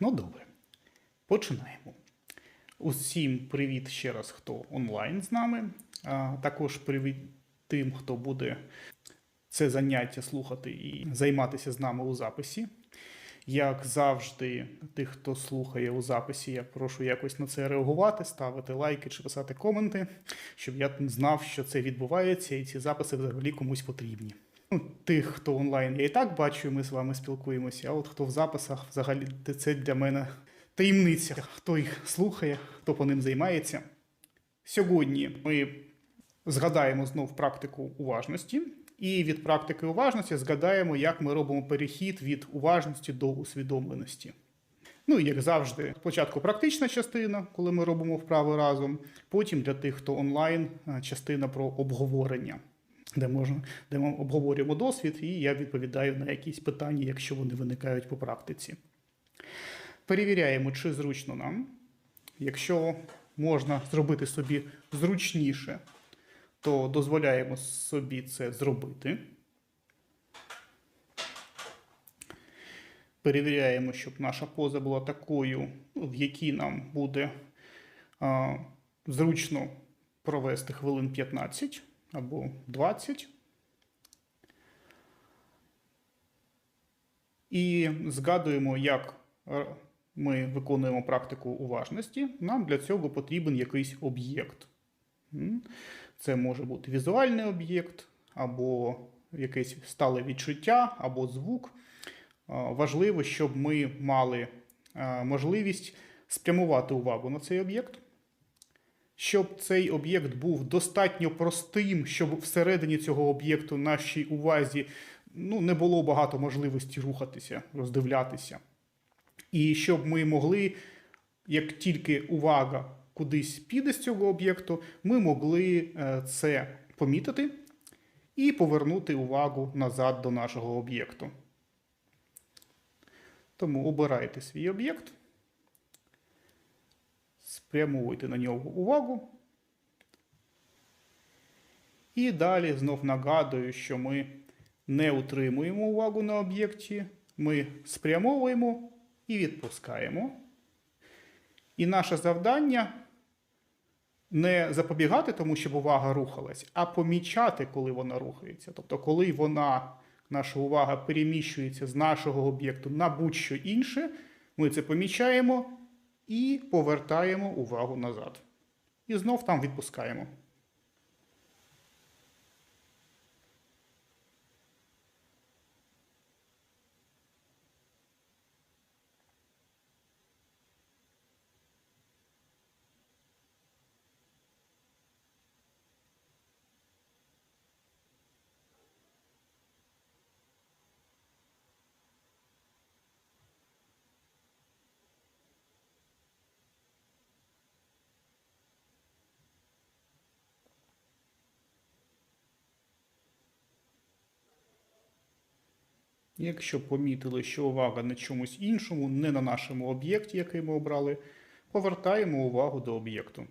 ну добре. Починаємо. Усім привіт ще раз, хто онлайн з нами. А також привіт тим, хто буде це заняття слухати і займатися з нами у записі. Як завжди, тих, хто слухає у записі, я прошу якось на це реагувати, ставити лайки чи писати коменти, щоб я знав, що це відбувається, і ці записи взагалі комусь потрібні. Тих, хто онлайн, я і так бачу, ми з вами спілкуємося. А от хто в записах, взагалі, це для мене таємниця. Хто їх слухає, хто по ним займається. Сьогодні ми згадаємо знов практику уважності, і від практики уважності згадаємо, як ми робимо перехід від уважності до усвідомленості. Ну, і як завжди, спочатку практична частина, коли ми робимо вправи разом. Потім для тих, хто онлайн, частина про обговорення, де можна, де ми обговорюємо досвід, і я відповідаю на якісь питання, якщо вони виникають по практиці. Перевіряємо, чи зручно нам. Якщо можна зробити собі зручніше, то дозволяємо собі це зробити. Перевіряємо, щоб наша поза була такою, ну, в якій нам буде а, зручно провести хвилин 15 або 20. І згадуємо, як е, ми виконуємо практику уважності. Нам для цього потрібен якийсь об'єкт. Це може бути візуальний об'єкт, або якесь стале відчуття, або звук. Важливо, щоб ми мали можливість спрямувати увагу на цей об'єкт, щоб цей об'єкт був достатньо простим, щоб всередині цього об'єкту нашій увазі ну, не було багато можливості рухатися, роздивлятися. І щоб ми могли, як тільки увага кудись піде з цього об'єкту, ми могли е, це помітити і повернути увагу назад до нашого об'єкту. Тому обирайте свій об'єкт, спрямовуйте на нього увагу. І далі знов нагадую, що ми не утримуємо увагу на об'єкті, ми спрямовуємо і відпускаємо. І наше завдання не запобігати тому, щоб увага рухалась, а помічати, коли вона рухається. Тобто, коли вона, наша увага переміщується з нашого об'єкту на будь-що інше, ми це помічаємо і повертаємо увагу назад. І знов там відпускаємо. Якщо помітили, що увага на чомусь іншому, не на нашому об'єкті, який ми обрали, повертаємо увагу до об'єкту.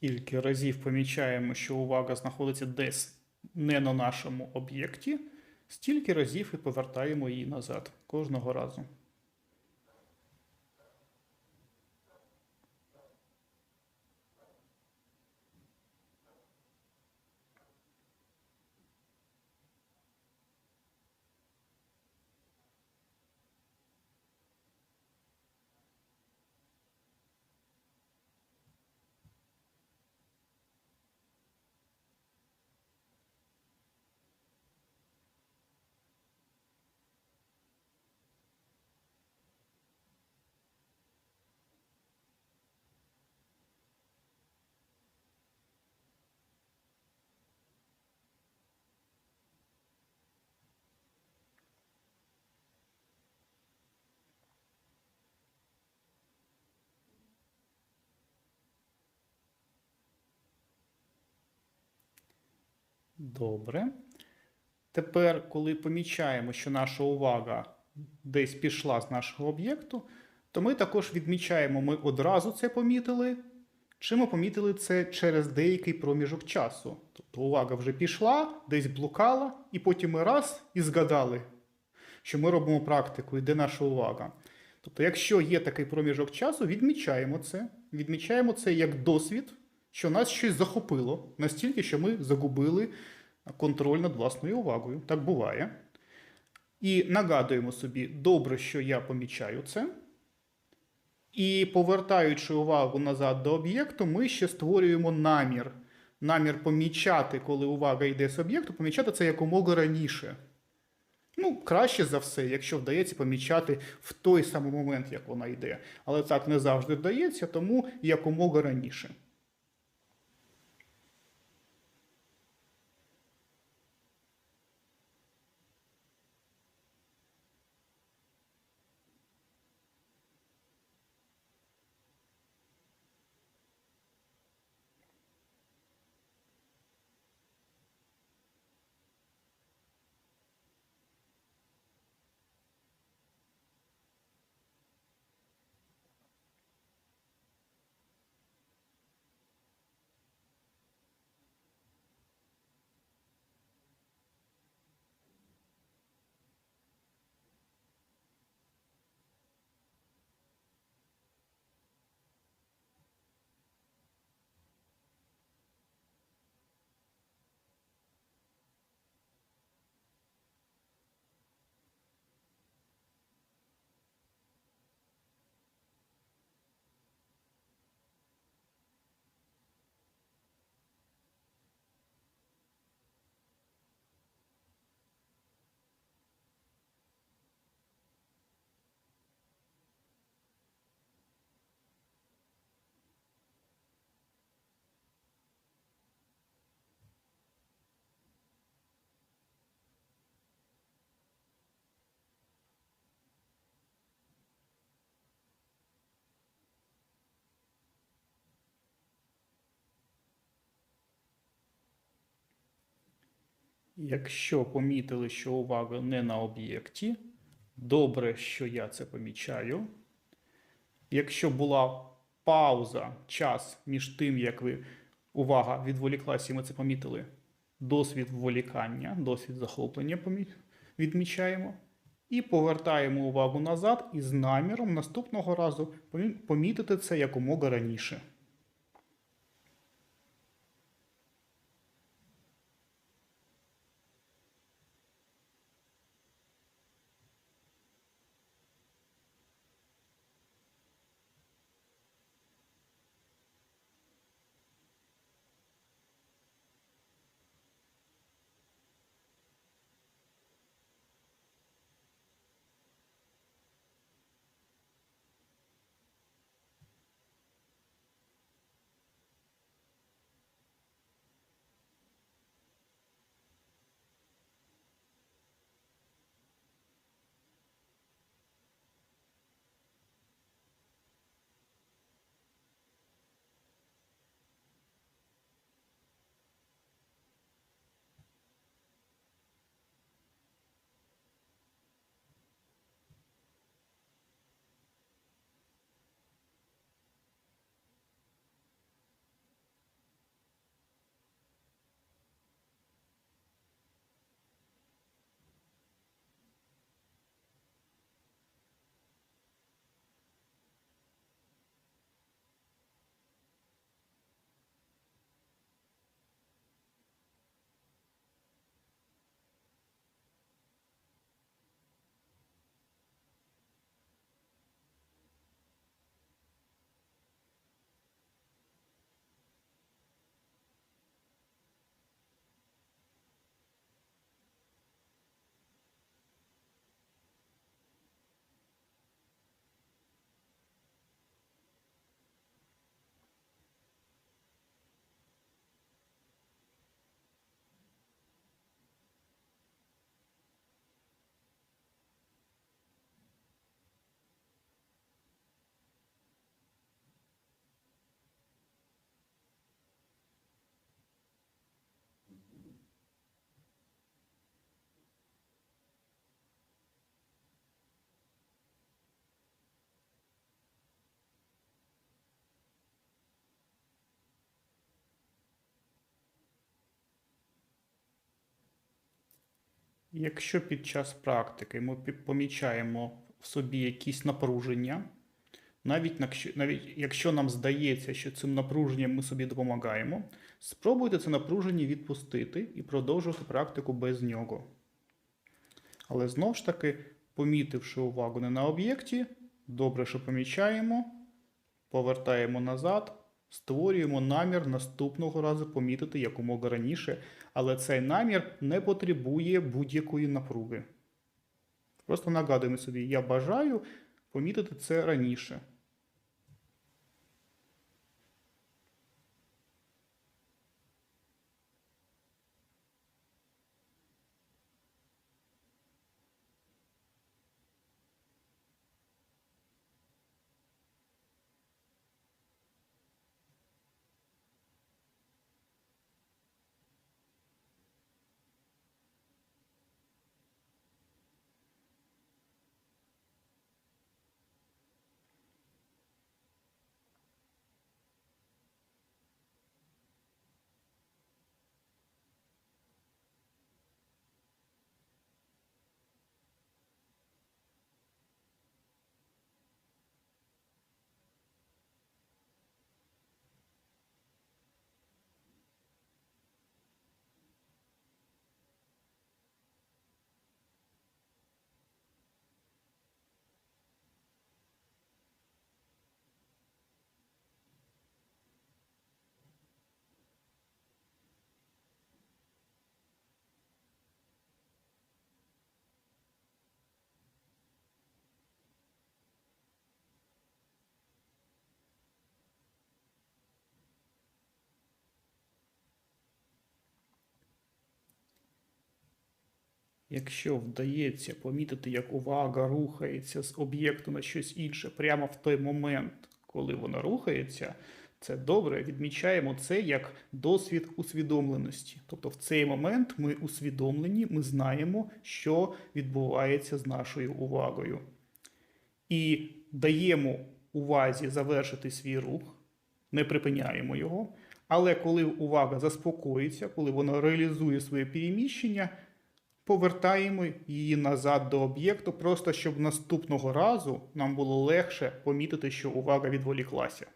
Скільки разів помічаємо, що увага знаходиться десь не на нашому об'єкті, стільки разів і повертаємо її назад кожного разу. Добре. Тепер, коли помічаємо, що наша увага десь пішла з нашого об'єкту, то ми також відмічаємо, ми одразу це помітили, чи ми помітили це через деякий проміжок часу. Тобто увага вже пішла, десь блукала, і потім ми раз і згадали, що ми робимо практику, і де наша увага. Тобто, якщо є такий проміжок часу, відмічаємо це. Відмічаємо це як досвід, що нас щось захопило настільки, що ми загубили контроль над власною увагою. Так буває. І нагадуємо собі, добре, що я помічаю це. І повертаючи увагу назад до об'єкту, ми ще створюємо намір. Намір помічати, коли увага йде з об'єкту, помічати це якомога раніше. Ну, краще за все, якщо вдається помічати в той самий момент, як вона йде. Але так не завжди вдається, тому якомога раніше. Якщо помітили, що увага не на об'єкті, добре, що я це помічаю. Якщо була пауза, час між тим, як ви увага відволіклася, і ми це помітили, досвід вволікання, досвід захоплення відмічаємо. І повертаємо увагу назад і з наміром наступного разу помітити це якомога раніше. Якщо під час практики ми помічаємо в собі якісь напруження, навіть навіть якщо нам здається, що цим напруженням ми собі допомагаємо, спробуйте це напруження відпустити і продовжувати практику без нього. Але знову ж таки, помітивши увагу не на об'єкті, добре, що помічаємо, повертаємо назад, створюємо намір наступного разу помітити якомога раніше, але цей намір не потребує будь-якої напруги. Просто нагадуємо собі, я бажаю помітити це раніше. Якщо вдається помітити, як увага рухається з об'єкту на щось інше прямо в той момент, коли вона рухається, це добре. Відмічаємо це як досвід усвідомленості. Тобто в цей момент ми усвідомлені, ми знаємо, що відбувається з нашою увагою. І даємо увазі завершити свій рух, не припиняємо його. Але коли увага заспокоїться, коли вона реалізує своє переміщення, повертаємо її назад до об'єкту, просто щоб наступного разу нам було легше помітити, що увага відволіклася.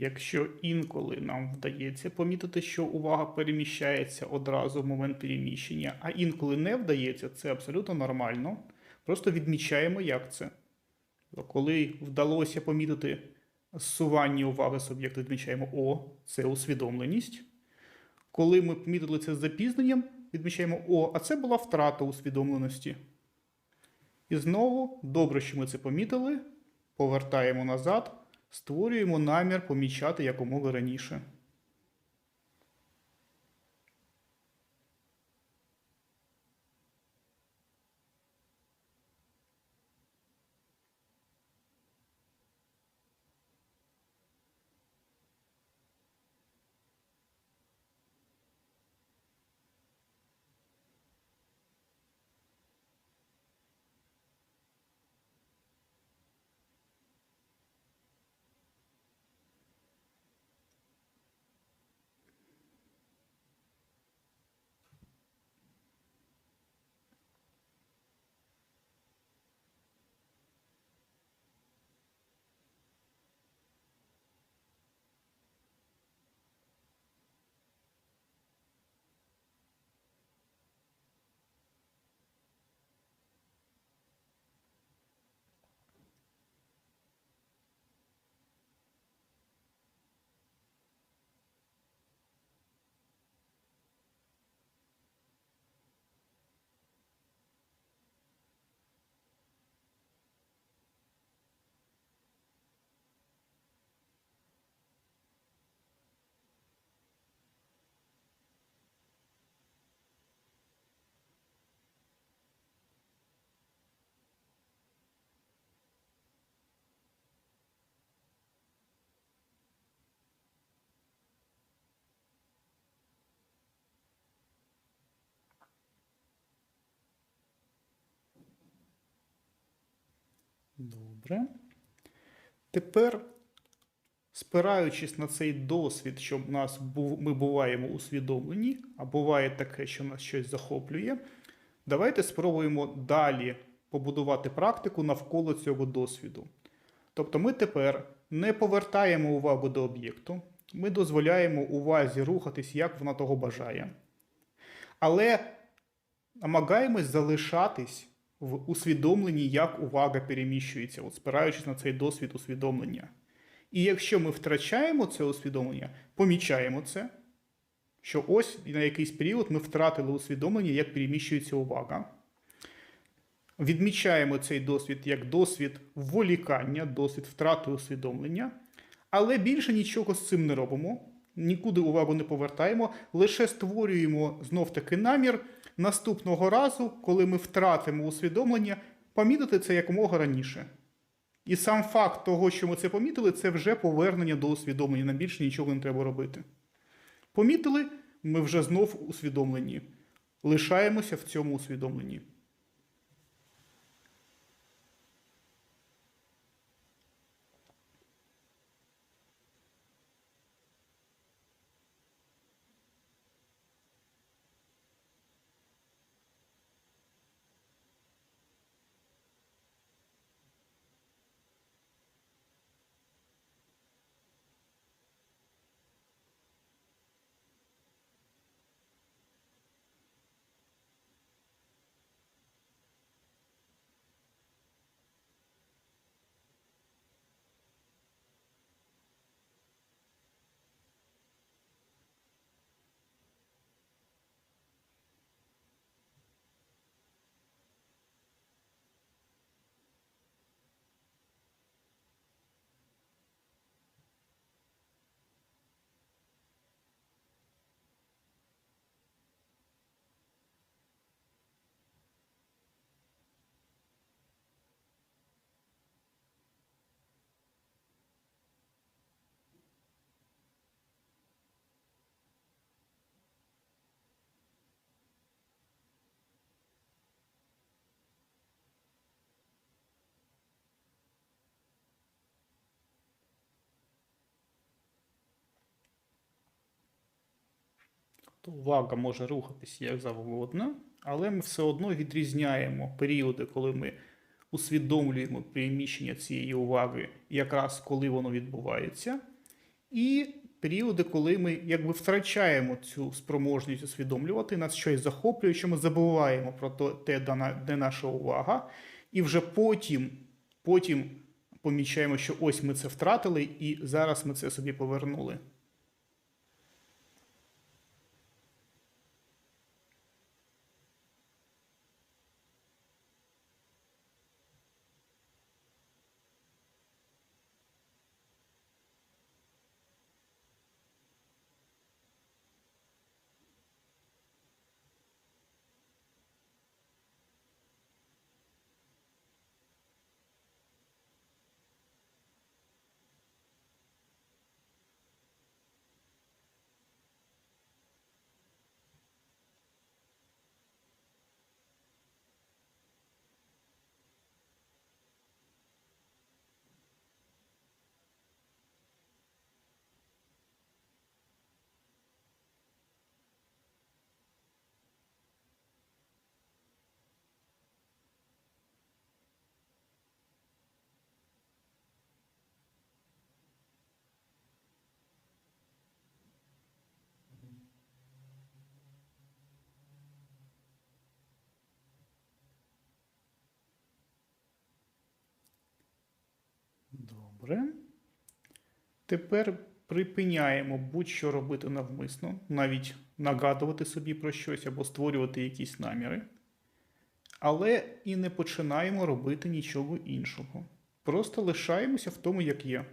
Якщо інколи нам вдається помітити, що увага переміщається одразу в момент переміщення, а інколи не вдається, це абсолютно нормально. Просто відмічаємо, як це. Коли вдалося помітити зсування уваги з об'єкту, відмічаємо О, це усвідомленість. Коли ми помітили це з запізненням, відмічаємо О, а це була втрата усвідомленості. І знову, добре, що ми це помітили, повертаємо назад, створюємо намір помічати якомога раніше. Добре. Тепер, спираючись на цей досвід, що в нас ми буваємо усвідомлені, а буває таке, що нас щось захоплює, давайте спробуємо далі побудувати практику навколо цього досвіду. Тобто ми тепер не повертаємо увагу до об'єкту, ми дозволяємо увазі рухатись, як вона того бажає. Але намагаємось залишатись в усвідомленні, як увага переміщується, от спираючись на цей досвід усвідомлення. І якщо ми втрачаємо це усвідомлення, помічаємо це, що ось на якийсь період ми втратили усвідомлення, як переміщується увага. Відмічаємо цей досвід як досвід вволікання, досвід втрати усвідомлення, але більше нічого з цим не робимо, нікуди увагу не повертаємо, лише створюємо знов-таки намір наступного разу, коли ми втратимо усвідомлення, помітити це якомога раніше. І сам факт того, що ми це помітили, це вже повернення до усвідомлення. Нам більше нічого не треба робити. Помітили, ми вже знов усвідомлені. Лишаємося в цьому усвідомленні. То увага може рухатись як завгодно, але ми все одно відрізняємо періоди, коли ми усвідомлюємо переміщення цієї уваги, якраз коли воно відбувається, і періоди, коли ми якби втрачаємо цю спроможність усвідомлювати, нас щось захоплює, що ми забуваємо про те, де наша увага, і вже потім, потім помічаємо, що ось ми це втратили, і зараз ми це собі повернули. Добре. Тепер припиняємо будь-що робити навмисно, навіть нагадувати собі про щось або створювати якісь наміри. Але і не починаємо робити нічого іншого. Просто лишаємося в тому, як є.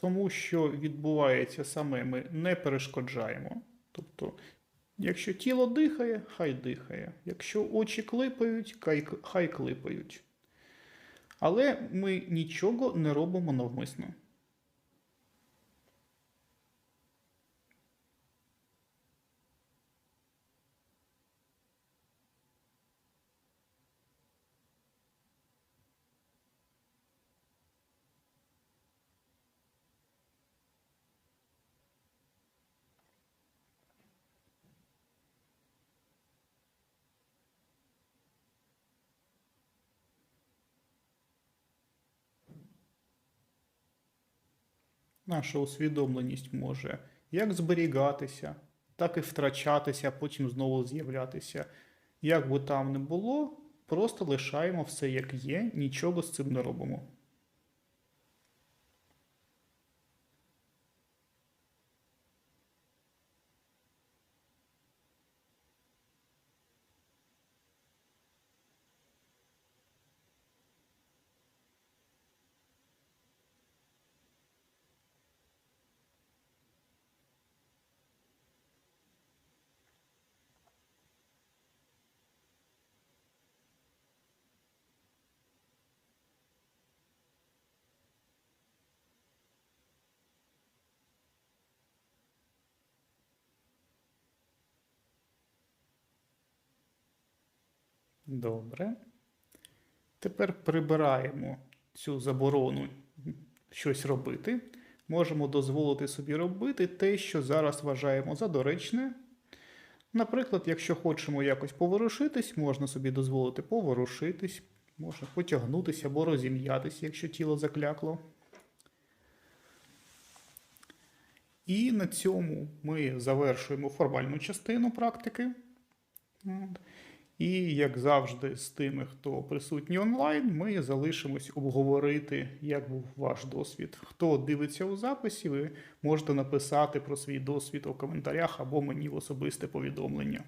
Тому що відбувається саме, ми не перешкоджаємо. Тобто, якщо тіло дихає, хай дихає. Якщо очі клипають, хай, клипають. Але ми нічого не робимо навмисно. Наша усвідомленість може як зберігатися, так і втрачатися, а потім знову з'являтися. Як би там не було, просто лишаємо все як є, нічого з цим не робимо. Добре. Тепер прибираємо цю заборону щось робити. Можемо дозволити собі робити те, що зараз вважаємо за доречне. Наприклад, якщо хочемо якось поворушитись, можна собі дозволити поворушитись, можна потягнутися або розім'ятися, якщо тіло заклякло. І на цьому ми завершуємо формальну частину практики. І, як завжди, з тими, хто присутній онлайн, ми залишимось обговорити, як був ваш досвід. Хто дивиться у записі, ви можете написати про свій досвід у коментарях або мені в особисте повідомлення.